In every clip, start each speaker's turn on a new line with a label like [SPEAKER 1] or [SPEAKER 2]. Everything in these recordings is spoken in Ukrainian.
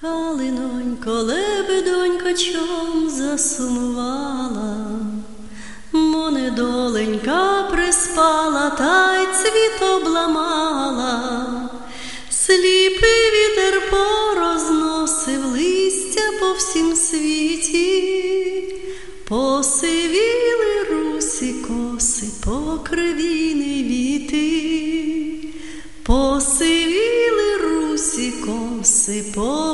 [SPEAKER 1] Калинонько, лебедонько, чом засумувала, мо недоленька приспала, та й цвіт обламала, сліпий вітер порозносив листя по всім світі, посивіли русі коси, покривіни віти, посивіли русі коси, покривіни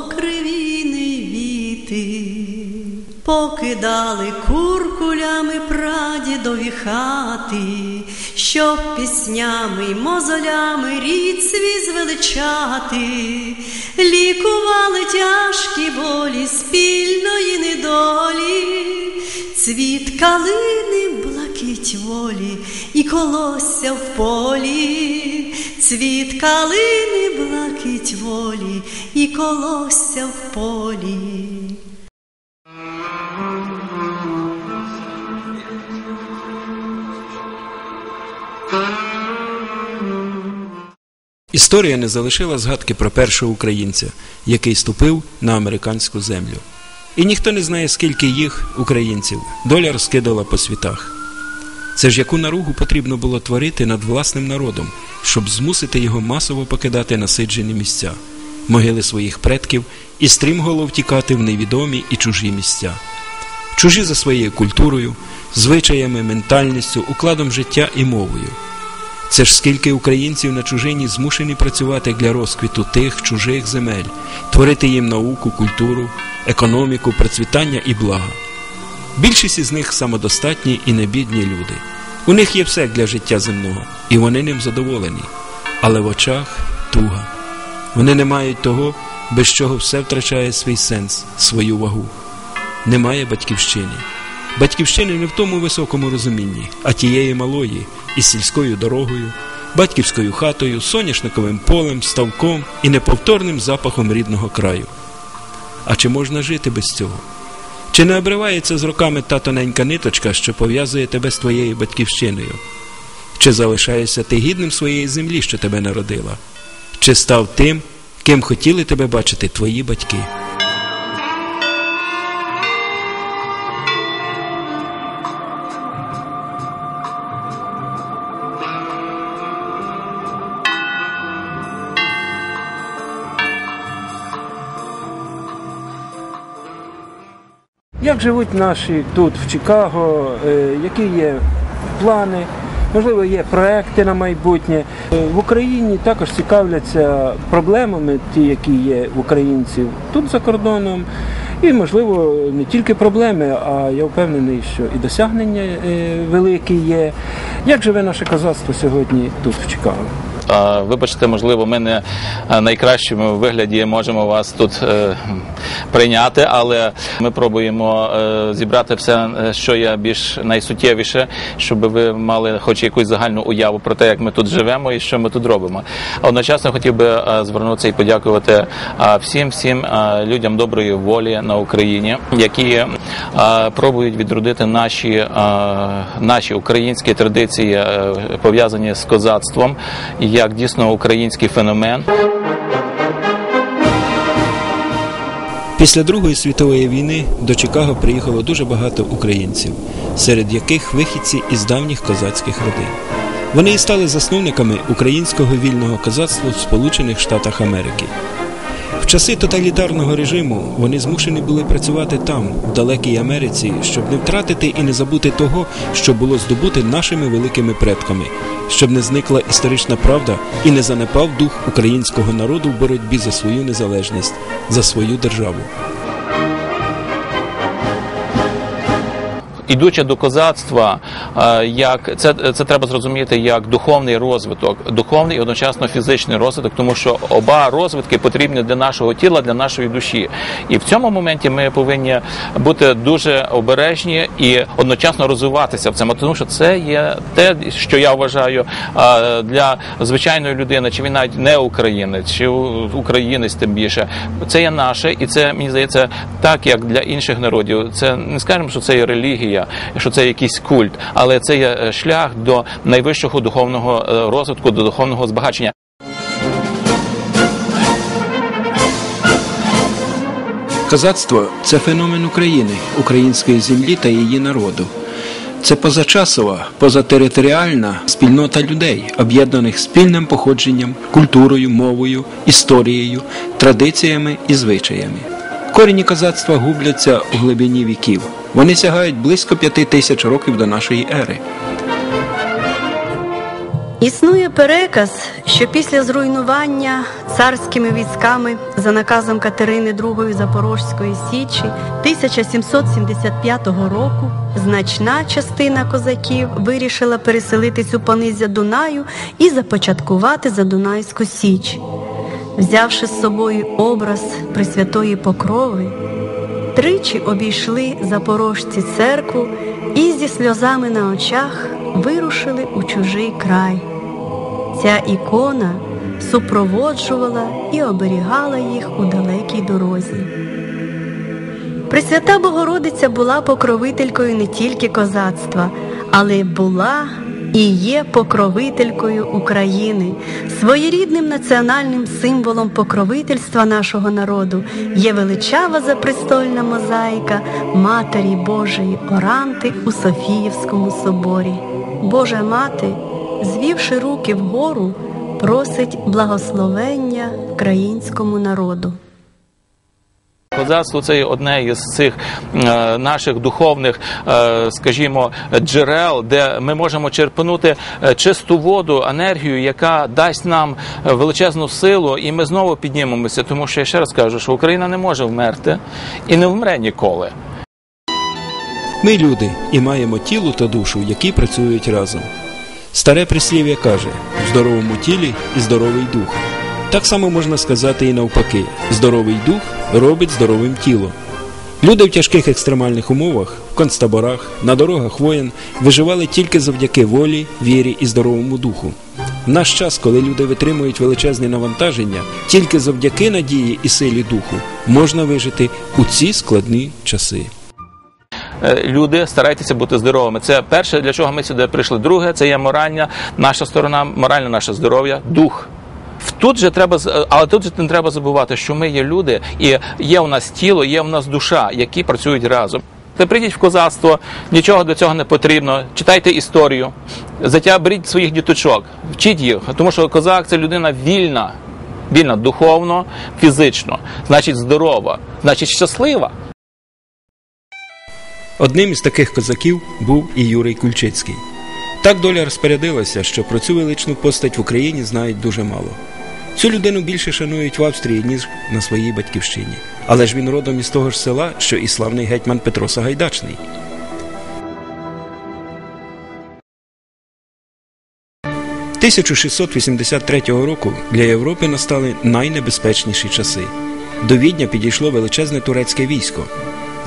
[SPEAKER 1] покидали куркулями прадідові хати, щоб піснями й мозолями рід свій звеличати, лікували тяжкі болі спільної недолі, цвіт калини блакить волі і колосся в полі, цвіт калини блакить волі і колосся в полі.
[SPEAKER 2] Історія не залишила згадки про першого українця, який ступив на американську землю. І ніхто не знає, скільки їх, українців, доля розкидала по світах. Це ж яку наругу потрібно було творити над власним народом, щоб змусити його масово покидати насиджені місця, могили своїх предків і стрімголов втікати в невідомі і чужі місця, чужі за своєю культурою, звичаями, ментальністю, укладом життя і мовою. Це ж скільки українців на чужині змушені працювати для розквіту тих чужих земель, творити їм науку, культуру, економіку, процвітання і блага. Більшість із них самодостатні і небідні люди. У них є все для життя земного, і вони ним задоволені. Але в очах туга. Вони не мають того, без чого все втрачає свій сенс, свою вагу. Немає батьківщини. Батьківщини не в тому високому розумінні, а тієї малої, із сільською дорогою, батьківською хатою, соняшниковим полем, ставком і неповторним запахом рідного краю. А чи можна жити без цього? Чи не обривається з роками та тоненька ниточка, що пов'язує тебе з твоєю батьківщиною? Чи залишаєшся ти гідним своєї землі, що тебе народила? Чи став тим, ким хотіли тебе бачити твої батьки? Як живуть наші тут, в Чикаго, е, які є плани, можливо, є проекти на майбутнє. Е, В Україні також цікавляться проблемами, ті, які є в українців тут за кордоном. І, можливо, не тільки проблеми, а я впевнений, що і досягнення е, великі є. Як живе наше козацтво сьогодні тут, в Чикаго?
[SPEAKER 3] Вибачте, можливо, ми не найкращому вигляді можемо вас тут е, прийняти, але ми пробуємо е, зібрати все, е, що є більш найсуттєвіше, щоб ви мали хоч якусь загальну уяву про те, як ми тут живемо і що ми тут робимо. Одночасно хотів би звернутися і подякувати всім всім людям доброї волі на Україні, які пробують відродити наші, наші українські традиції, пов'язані з козацтвом як дійсно український феномен.
[SPEAKER 2] Після Другої світової війни до Чикаго приїхало дуже багато українців, серед яких вихідці із давніх козацьких родин. Вони і стали засновниками українського вільного козацтва в Сполучених Штатах Америки. Часи тоталітарного режиму вони змушені були працювати там, в далекій Америці, щоб не втратити і не забути того, що було здобути нашими великими предками, щоб не зникла історична правда і не занепав дух українського народу в боротьбі за свою незалежність, за свою державу.
[SPEAKER 3] Ідучи до козацтва, е, як це, це треба зрозуміти як духовний розвиток, духовний і одночасно фізичний розвиток, тому що оба розвитки потрібні для нашого тіла, для нашої душі. І в цьому моменті ми повинні бути дуже обережні і одночасно розвиватися в цьому, тому що це є те, що я вважаю е, для звичайної людини, чи він навіть не українець, чи українець тим більше. Це є наше, і це мені здається так, як для інших народів. Це не скажемо, що це є релігія, що це якийсь культ, але це є е, шлях до найвищого духовного е, розвитку, до духовного збагачення.
[SPEAKER 2] Козацтво це феномен України, української землі та її народу. Це позачасова, позатериторіальна спільнота людей, об'єднаних спільним походженням, культурою, мовою, історією, традиціями і звичаями. Корені козацтва губляться у глибині віків. Вони сягають близько п'яти тисяч років до нашої ери.
[SPEAKER 1] Існує переказ, що після зруйнування царськими військами за наказом Катерини II Запорозької Січі 1775 року значна частина козаків вирішила переселитись у понизя Дунаю і започаткувати Задунайську Січ. Взявши з собою образ Пресвятої Покрови, тричі обійшли запорожці церкву і зі сльозами на очах вирушили у чужий край. Ця ікона супроводжувала і оберігала їх у далекій дорозі. Пресвята Богородиця була покровителькою не тільки козацтва, але була і є покровителькою України. Своєрідним національним символом покровительства нашого народу є величава запрестольна мозаїка Матері Божої Оранти у Софіївському соборі. Божа мати, звівши руки вгору, просить благословення українському народу.
[SPEAKER 3] Козацтво це одне із цих е, наших духовних, е, скажімо, джерел, де ми можемо черпнути е, чисту воду, енергію, яка дасть нам величезну силу, і ми знову піднімемося. Тому що я ще раз кажу, що Україна не може вмерти і не вмре ніколи.
[SPEAKER 2] Ми люди і маємо тіло та душу, які працюють разом. Старе прислів'я каже: в здоровому тілі і здоровий дух. Так само можна сказати і навпаки: здоровий дух робить здоровим тіло. Люди в тяжких екстремальних умовах, в концтаборах, на дорогах воєн виживали тільки завдяки волі, вірі і здоровому духу. В наш час, коли люди витримують величезні навантаження, тільки завдяки надії і силі духу можна вижити у ці складні часи.
[SPEAKER 3] Е, люди, старайтеся бути здоровими. Це перше, для чого ми сюди прийшли. Друге, це є моральна наша сторона, моральне наше здоров'я, дух. Тут же треба але тут же не треба забувати, що ми є люди, і є у нас тіло, є у нас душа, які працюють разом. Ти прийдіть в козацтво, нічого до цього не потрібно. Читайте історію, затя беріть своїх діточок, вчіть їх, тому що козак це людина вільна, вільна духовно, фізично, значить здорова, значить щаслива.
[SPEAKER 2] Одним із таких козаків був і Юрій Кульчицький. Так доля розпорядилася, що про цю величну постать в Україні знають дуже мало. Цю людину більше шанують в Австрії, ніж на своїй батьківщині. Але ж він родом із того ж села, що і славний гетьман Петро Сагайдачний. – 1683 року для Європи настали найнебезпечніші часи. До Відня підійшло величезне турецьке військо.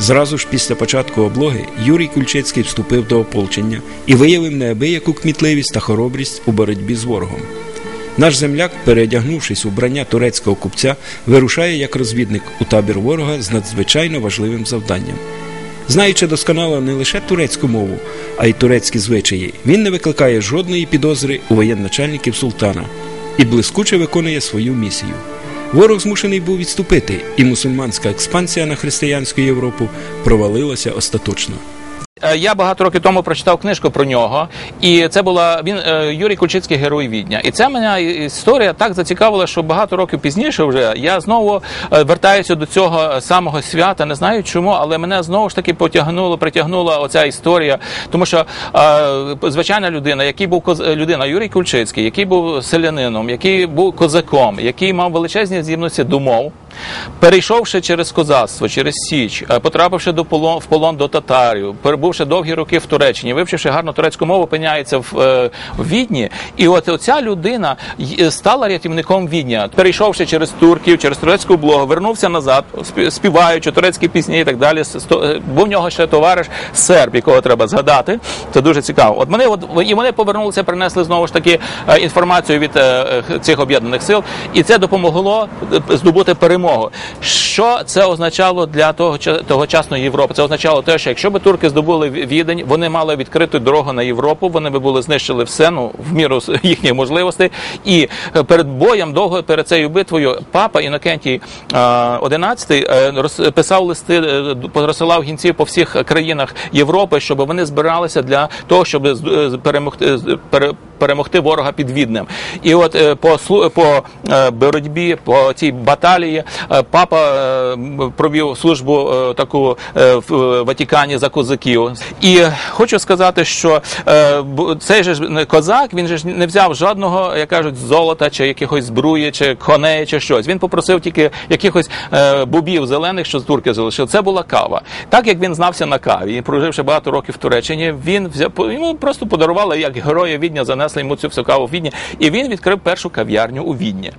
[SPEAKER 2] Зразу ж після початку облоги Юрій Кульчицький вступив до ополчення і виявив неабияку кмітливість та хоробрість у боротьбі з ворогом. Наш земляк, переодягнувшись у брання турецького купця, вирушає як розвідник у табір ворога з надзвичайно важливим завданням. Знаючи досконало не лише турецьку мову, а й турецькі звичаї, він не викликає жодної підозри у воєнначальників султана і блискуче виконує свою місію. Ворог змушений був відступити, і мусульманська експансія на християнську Європу провалилася остаточно.
[SPEAKER 3] Е, я багато років тому прочитав книжку про нього, і це була він е, Юрій Кульчицький герой Відня. І ця мене історія так зацікавила, що багато років пізніше вже я знову е, вертаюся до цього самого свята. Не знаю чому, але мене знову ж таки потягнуло, притягнула оця історія, тому що звичайна людина, який був людина Юрій Кульчицький, який був селянином, який був козаком, який мав величезні здібності думов. Перейшовши через козацтво, через Січ, потрапивши до полон в полон до татарів, перебувши довгі роки в Туреччині, вивчивши гарну турецьку мову, опиняється в, е, в Відні. І от оця людина стала рятівником Відня, перейшовши через турків, через турецьку блогу, вернувся назад, співаючи турецькі пісні і так далі. Е, був в нього ще товариш серб, якого треба згадати. Це дуже цікаво. От мене от і вони повернулися, принесли знову ж таки е, інформацію від цих об'єднаних сил, і це допомогло здобути перемогу. Що це означало для того тогочасної Європи? Це означало те, що якщо би турки здобули відень, вони мали відкриту дорогу на Європу. Вони би були знищили все ну в міру їхніх можливостей. І е, перед боєм, довго перед цією битвою, папа Інокентій е, XI розписав листи, е, посилав гінців по всіх країнах Європи, щоб вони збиралися для того, щоб е, перемогти перемогти ворога під Віднем. І от е, по по е, боротьбі, по цій баталії, е, папа е, провів службу е, таку е, в е, Ватикані за козаків. І хочу сказати, що е, цей же козак, він же ж не взяв жодного, як кажуть, золота чи якихось збруї, чи коней, чи щось. Він попросив тільки якихось е, бубів зелених, що з турки залишили. Це була кава. Так як він знався на каві і проживши багато років в Туреччині, він взяв йому просто подарували як героя Відня, занесли йому цю всю каву в Відні, і він відкрив першу кав'ярню у Відні.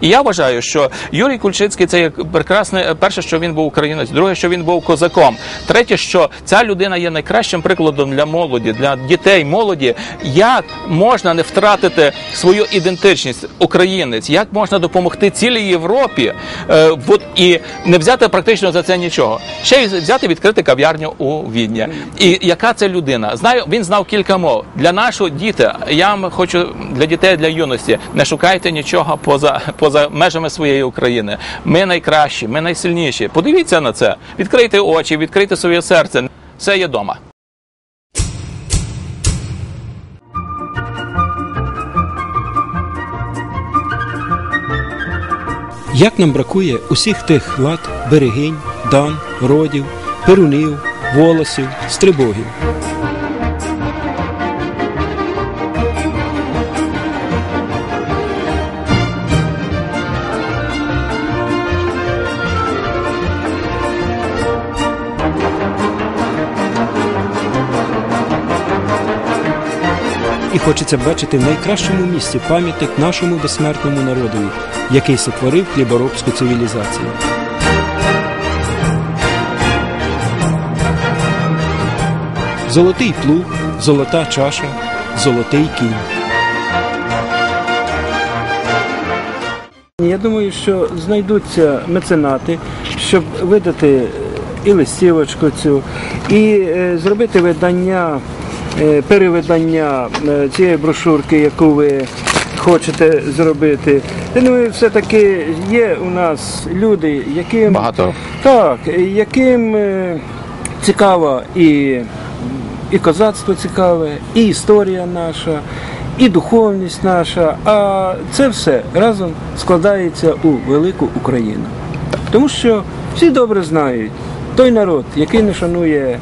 [SPEAKER 3] І я вважаю, що Юрій Кульчицький це як прекрасне. Перше, що він був українець, друге, що він був козаком. Третє, що ця людина є найкращим прикладом для молоді, для дітей, молоді, як можна не втратити свою ідентичність українець, як можна допомогти цілій Європі, е, от, і не взяти практично за це нічого. Ще й взяти відкрити кав'ярню у Відні. І яка це людина? Знаю, він знав кілька мов. Для нашого діти, я вам хочу для дітей, для юності, не шукайте нічого поза, поза межами своєї України. Ми найкращі, ми найсильніші. Подивіться на це, відкрийте очі, відкрийте своє серце. Все є дома.
[SPEAKER 2] Як нам бракує усіх тих лад, берегинь, дан, родів, перунів, волосів, стрибогів. Хочеться бачити в найкращому місці пам'ятник нашому безсмертному народові, який сотворив хліборобську цивілізацію. Золотий плуг, золота чаша, золотий кінь.
[SPEAKER 4] Я думаю, що знайдуться меценати, щоб видати і листівочку цю, і е, зробити видання, е, перевидання е, цієї брошурки, яку ви хочете зробити. Думаю, все-таки є у нас люди, яким
[SPEAKER 3] Багато.
[SPEAKER 4] так, яким е, цікаво і, і козацтво цікаве, і історія наша, і духовність наша. А це все разом складається у велику Україну. Тому що всі добре знають, той народ, який не шанує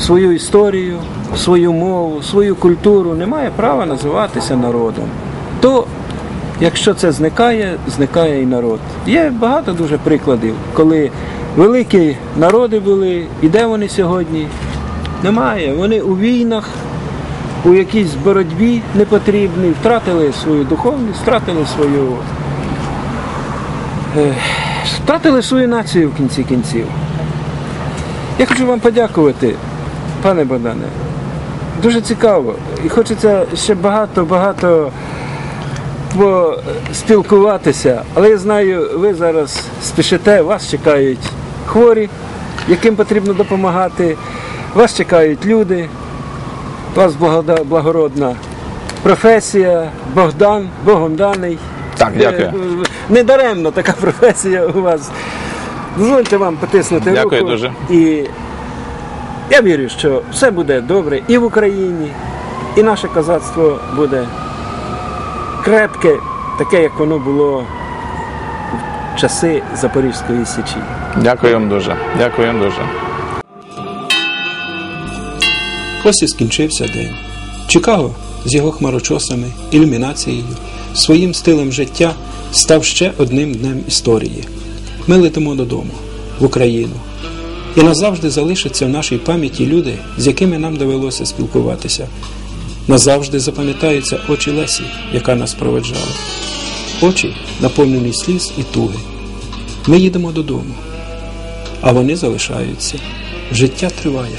[SPEAKER 4] свою історію, свою мову, свою культуру, не має права називатися народом. То Якщо це зникає, зникає і народ. Є багато дуже прикладів, коли великі народи були, і де вони сьогодні? Немає. Вони у війнах, у якійсь боротьбі непотрібній, втратили свою духовність, втратили свою. е, Втратили свою націю в кінці кінців. Я хочу вам подякувати, пане Богдане. Дуже цікаво. І хочеться ще багато-багато поспілкуватися, але я знаю, ви зараз спішите, вас чекають хворі, яким потрібно допомагати, вас чекають люди, у вас благородна професія, Богдан, Богом даний.
[SPEAKER 3] Так, дякую.
[SPEAKER 4] Е, Недаремно така професія у вас. Дозвольте вам потиснути
[SPEAKER 3] Дякую
[SPEAKER 4] руку.
[SPEAKER 3] дуже.
[SPEAKER 4] І я вірю, що все буде добре і в Україні, і наше козацтво буде крепке, таке, як воно було в часи Запорізької Січі.
[SPEAKER 3] Дякую вам дуже. Дякую вам дуже.
[SPEAKER 2] Ось і скінчився день. Чикаго з його хмарочосами, ілюмінацією, своїм стилем життя став ще одним днем історії. Ми летимо додому, в Україну. І назавжди залишаться в нашій пам'яті люди, з якими нам довелося спілкуватися. Назавжди запам'ятаються очі Лесі, яка нас проведжала. Очі, наповнені сліз і туги. Ми їдемо додому, а вони залишаються. Життя триває.